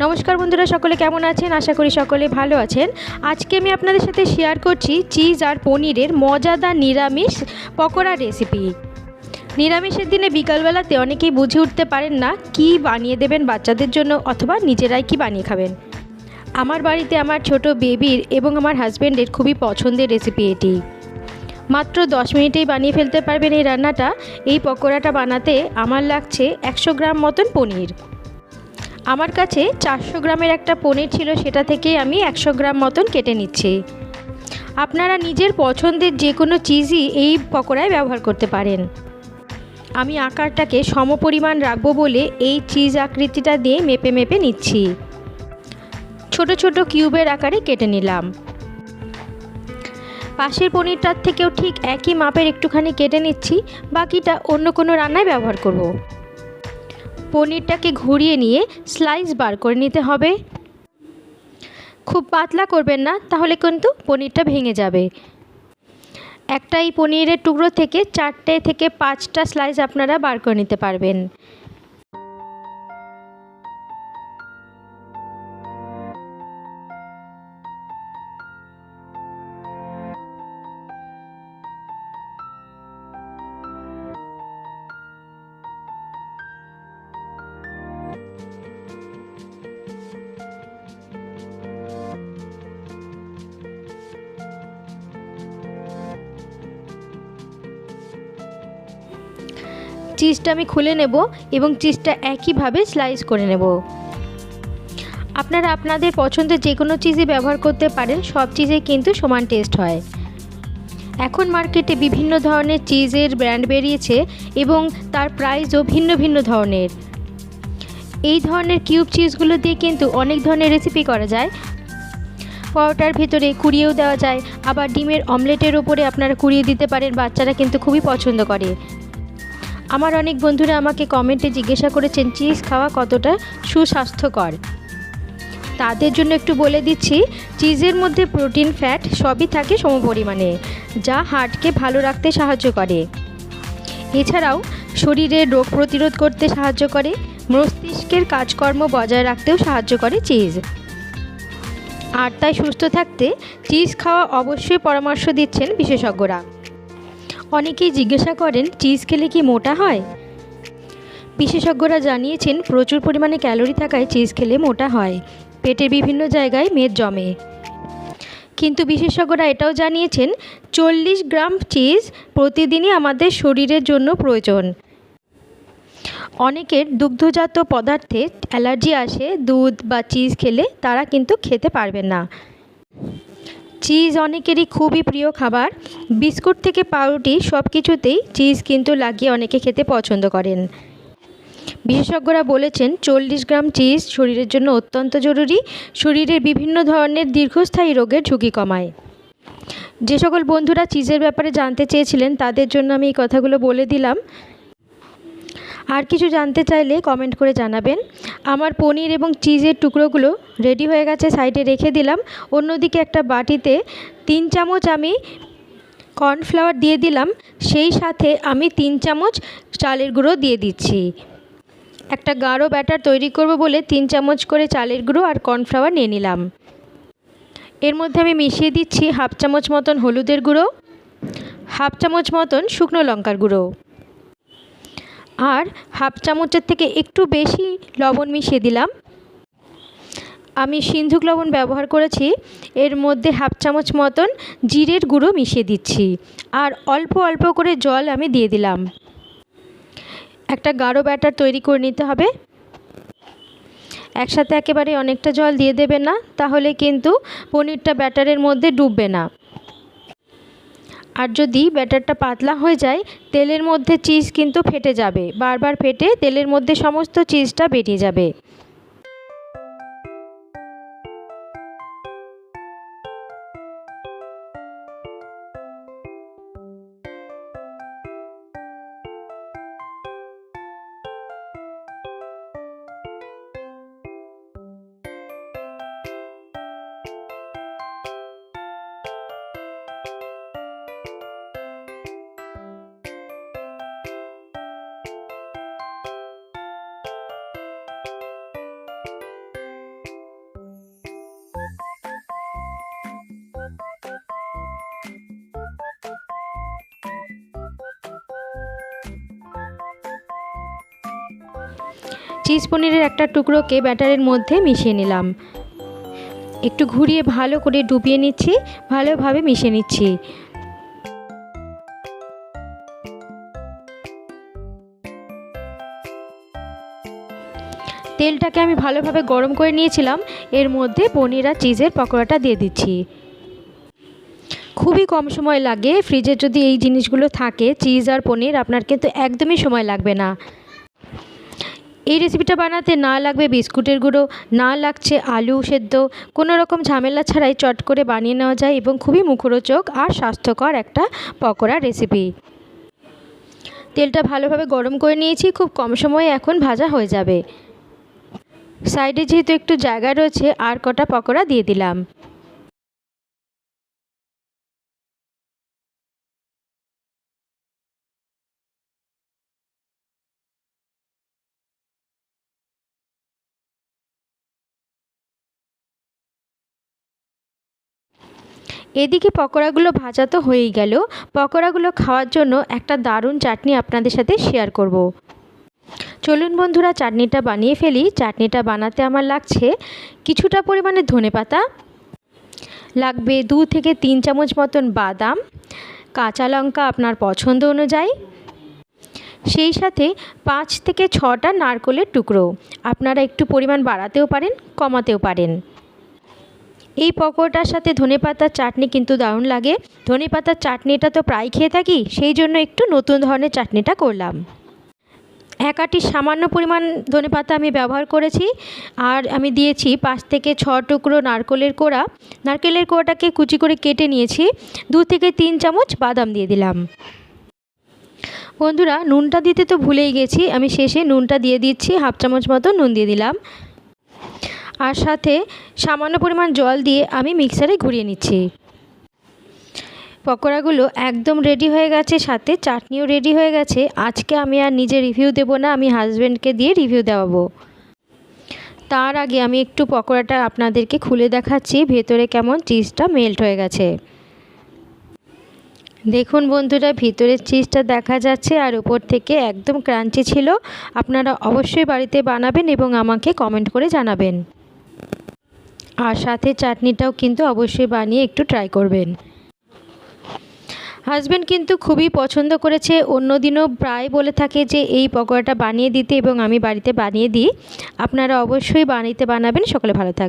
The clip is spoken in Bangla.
নমস্কার বন্ধুরা, সকলে কেমন আছেন? আশা করি সকলে ভালো আছেন। আজকে আমি আপনাদের সাথে শেয়ার করছি চিজ আর পনিরের মজাদার নিরামিষ পকোড়া রেসিপি নিরামিষের দিনে বিকালবেলাতে অনেকেই বুঝে উঠতে পারেন না কি বানিয়ে দেবেন বাচ্চাদের জন্য অথবা নিজেরাই কি বানিয়ে খাবেন। আমার বাড়িতে আমার ছোট বেবির এবং আমার হাজব্যান্ডের খুবই পছন্দের রেসিপি এটি। মাত্র দশ মিনিটেই বানিয়ে ফেলতে পারবেন এই রান্নাটা। এই পকোড়াটা বানাতে আমার লাগছে একশো গ্রাম মতন পনির। আমার কাছে চারশো গ্রামের একটা পনির ছিল, সেটা থেকে আমি একশো গ্রাম মতন কেটে নিচ্ছি। আপনারা নিজের পছন্দের যে কোনো চিজই এই পকোড়ায় ব্যবহার করতে পারেন। আমি আকারটাকে সমপরিমাণ রাখব বলে এই চিজ আকৃতিটা দিয়ে মেপে মেপে নিচ্ছি। ছোট ছোট কিউবের আকারে কেটে নিলাম। পাশের পনিরটার থেকেও ঠিক একই মাপের একটুখানি কেটে নিচ্ছি, বাকিটা অন্য কোনো রান্নায় ব্যবহার করব। পনিরটাকে ঘুরিয়ে নিয়ে স্লাইস বার করে নিতে হবে। খুব পাতলা করবেন না, তাহলে কিন্তু পনিরটা ভেঙে যাবে। একটা এই পনিরের টুকরো থেকে চারটে থেকে পাঁচটা স্লাইস আপনারা বার করে নিতে পারবেন। চিজটা আমি খুলে নেব এবং চিজটা একইভাবে স্লাইস করে নেব। আপনারা আপনাদের পছন্দের যে কোনো চিজই ব্যবহার করতে পারেন, সব চিজেই কিন্তু সমান টেস্ট হয়। এখন মার্কেটে বিভিন্ন ধরনের চিজের ব্র্যান্ড বেরিয়েছে এবং তার প্রাইসও ভিন্ন ভিন্ন ধরনের। এই ধরনের কিউব চিজগুলো দিয়ে কিন্তু অনেক ধরনের রেসিপি করা যায়। পরোটার ভিতরে কুড়িয়েও দেওয়া যায়, আবার ডিমের অমলেটের ওপরে আপনারা কুড়িয়ে দিতে পারেন, বাচ্চারা কিন্তু খুবই পছন্দ করে। আমার অনেক বন্ধুরা আমাকে কমেন্টে জিজ্ঞাসা করেছেন, চিজ খাওয়া কতটা সুস্বাস্থ্যকর? তাদের জন্য একটু বলে দিচ্ছি, চিজের মধ্যে প্রোটিন ফ্যাট সবই থাকে সমপরিমাণে, যা হার্টকে ভালো রাখতে সাহায্য করে। এছাড়াও শরীরে রোগ প্রতিরোধ করতে সাহায্য করে, মস্তিষ্কের কাজকর্ম বজায় রাখতেও সাহায্য করে চিজ। আর তাই সুস্থ থাকতে, চিজ খাওয়া অবশ্যই পরামর্শ দিচ্ছেন বিশেষজ্ঞরা। অনেকেই জিজ্ঞাসা করেন, চিজ খেলে কি মোটা হয়? বিশেষজ্ঞরা জানিয়েছেন, প্রচুর পরিমাণে ক্যালোরি থাকায় চিজ খেলে মোটা হয়। পেটের বিভিন্ন জায়গায় মেদ জমে। কিন্তু বিশেষজ্ঞরা এটাও জানিয়েছেন, চল্লিশ গ্রাম চিজ প্রতিদিনই আমাদের শরীরের জন্য প্রয়োজন। অনেকের দুগ্ধজাত পদার্থে অ্যালার্জি আসে, দুধ বা চিজ খেলে তারা কিন্তু খেতে পারবে না। চিজ অনেকেরই খুবই প্রিয় খাবার। বিস্কুট থেকে পাউরুটি সব কিছুতেই চিজ কিন্তু লাগিয়ে অনেকে খেতে পছন্দ করেন। বিশেষজ্ঞরা বলেছেন, চল্লিশ গ্রাম চিজ শরীরের জন্য অত্যন্ত জরুরি। শরীরের বিভিন্ন ধরনের দীর্ঘস্থায়ী রোগের ঝুঁকি কমায়। যে সকল বন্ধুরা চিজের ব্যাপারে জানতে চেয়েছিলেন, তাদের জন্য আমি এই কথাগুলো বলে দিলাম। আর কিছু জানতে চাইলে কমেন্ট করে জানাবেন। আমার পনির এবং চিজের টুকরোগুলো রেডি হয়ে গেছে সাইডে রেখে দিলাম। অন্যদিকে একটা বাটিতে তিন চামচ আমি কর্নফ্লাওয়ার দিয়ে দিলাম। সেই সাথে আমি তিন চামচ চালের গুঁড়ো দিয়ে দিচ্ছি। একটা গাঢ় ব্যাটার তৈরি করব বলে তিন চামচ করে চালের গুঁড়ো আর কর্নফ্লাওয়ার নিয়ে নিলাম। এর মধ্যে আমি মিশিয়ে দিচ্ছি হাফ চামচ মতন হলুদের গুঁড়ো, হাফ চামচ মতন শুকনো লঙ্কার গুঁড়ো। আর হাফ চামচের থেকে একটু বেশি লবণ মিশিয়ে দিলাম। আমি সিন্ধুক লবণ ব্যবহার করেছি। এর মধ্যে হাফ চামচ মতন জিরের গুঁড়ো মিশিয়ে দিচ্ছি। আর অল্প অল্প করে জল আমি দিয়ে দিলাম। একটা গাঢ় ব্যাটার তৈরি করে নিতে হবে। একসাথে একেবারে অনেকটা জল দিয়ে দেবেন না, তাহলে কিন্তু পনিরটা ব্যাটারের মধ্যে ডুববে না। আর যদি ব্যাটারটা পাতলা হয়ে যায়, তেলের মধ্যে চিজ কিন্তু ফেটে যাবে। বারবার ফেটে তেলের মধ্যে সমস্ত চিজটা বেরিয়ে যাবে। চিজ পনিরের একটা টুকরোকে ব্যাটারের মধ্যে মিশিয়ে নিলাম। একটু ঘুরিয়ে ভালো করে ডুবিয়ে নিচ্ছি, ভালোভাবে মিশিয়ে নিচ্ছি। তেলটাকে আমি ভালোভাবে গরম করে নিয়েছিলাম, এর মধ্যে পনির আর চিজের পকোড়াটা দিয়ে দিচ্ছি। খুবই কম সময় লাগে, ফ্রিজে যদি এই জিনিসগুলো থাকে, চিজ আর পনির, আপনার কিন্তু একদমই সময় লাগবে না। এই রেসিপিটা বানাতে না লাগবে বিস্কুটের গুঁড়ো, না লাগছে আলু সেদ্ধ। কোনো রকম ঝামেলা ছাড়াই চট করে বানিয়ে নেওয়া যায় এবং খুবই মুখরোচক আর স্বাস্থ্যকর একটা পকোড়া রেসিপি তেলটা ভালোভাবে গরম করে নিয়েছি, খুব কম সময়ে এখন ভাজা হয়ে যাবে। সাইডে যেহেতু একটু জায়গা রয়েছে, আর কটা পকোড়া দিয়ে দিলাম। এদিকে পকোড়াগুলো ভাজা তো হয়েই গেল। পকোড়াগুলো খাওয়ার জন্য একটা দারুণ চাটনি আপনাদের সাথে শেয়ার করব। চলুন বন্ধুরা, চাটনিটা বানিয়ে ফেলি। চাটনিটা বানাতে আমার লাগছে কিছুটা পরিমাণে ধনে পাতা। লাগবে দু থেকে তিন চামচ মতন বাদাম। কাঁচা লঙ্কা আপনার পছন্দ অনুযায়ী। সেই সাথে পাঁচ থেকে ছটা নারকলের টুকরো। আপনারা একটু পরিমাণ বাড়াতেও পারেন, কমাতেও পারেন। এই পকোড়াটার সাথে ধনে পাতার চাটনি কিন্তু দারুণ লাগে। ধনে পাতার চাটনিটা তো প্রায় খেয়ে থাকি, সেই জন্য একটু নতুন ধরনের চাটনিটা করলাম। এক আটি সামান্য পরিমাণ ধনে পাতা আমি ব্যবহার করেছি, আর আমি দিয়েছি পাঁচ থেকে ছ টুকরো নারকেলের কোড়া। নারকেলের কোড়াটাকে কুচি করে কেটে নিয়েছি, দু থেকে তিন চামচ বাদাম দিয়ে দিলাম। বন্ধুরা, নুনটা দিতে তো ভুলেই গেছি, আমি শেষে নুনটা দিয়ে দিচ্ছি, হাফ চামচ মতো নুন দিয়ে দিলাম। আর সাথে সামান্য পরিমাণ জল দিয়ে আমি মিক্সারে ঘুরিয়ে নিচ্ছি। পকোড়াগুলো একদম রেডি হয়ে গেছে, সাথে চাটনিও রেডি হয়ে গেছে। আজকে আমি আর নিজে রিভিউ দেবো না, আমি হাজব্যান্ডকে দিয়ে রিভিউ দেওয়াবো। তার আগে আমি একটু পকোড়াটা আপনাদেরকে খুলে দেখাচ্ছি, ভেতরে কেমন চিজটা মেল্ট হয়ে গেছে। দেখুন বন্ধুরা, ভিতরের চিজটা দেখা যাচ্ছে আর উপর থেকে একদম ক্রাঞ্চি ছিল। আপনারা অবশ্যই বাড়িতে বানাবেন এবং আমাকে কমেন্ট করে জানাবেন। আর সাথে চাটনিটাও কিন্তু অবশ্যই বানিয়ে একটু ট্রাই করবেন। হাজব্যান্ড কিন্তু খুবই পছন্দ করেছে, অন্যদিনও প্রায় বলে থাকে যে এই পকোড়াটা বানিয়ে দিতে এবং আমি বাড়িতে বানিয়ে দিই। আপনারা অবশ্যই বাড়িতে বানাবেন, সকলে ভালো থাকবেন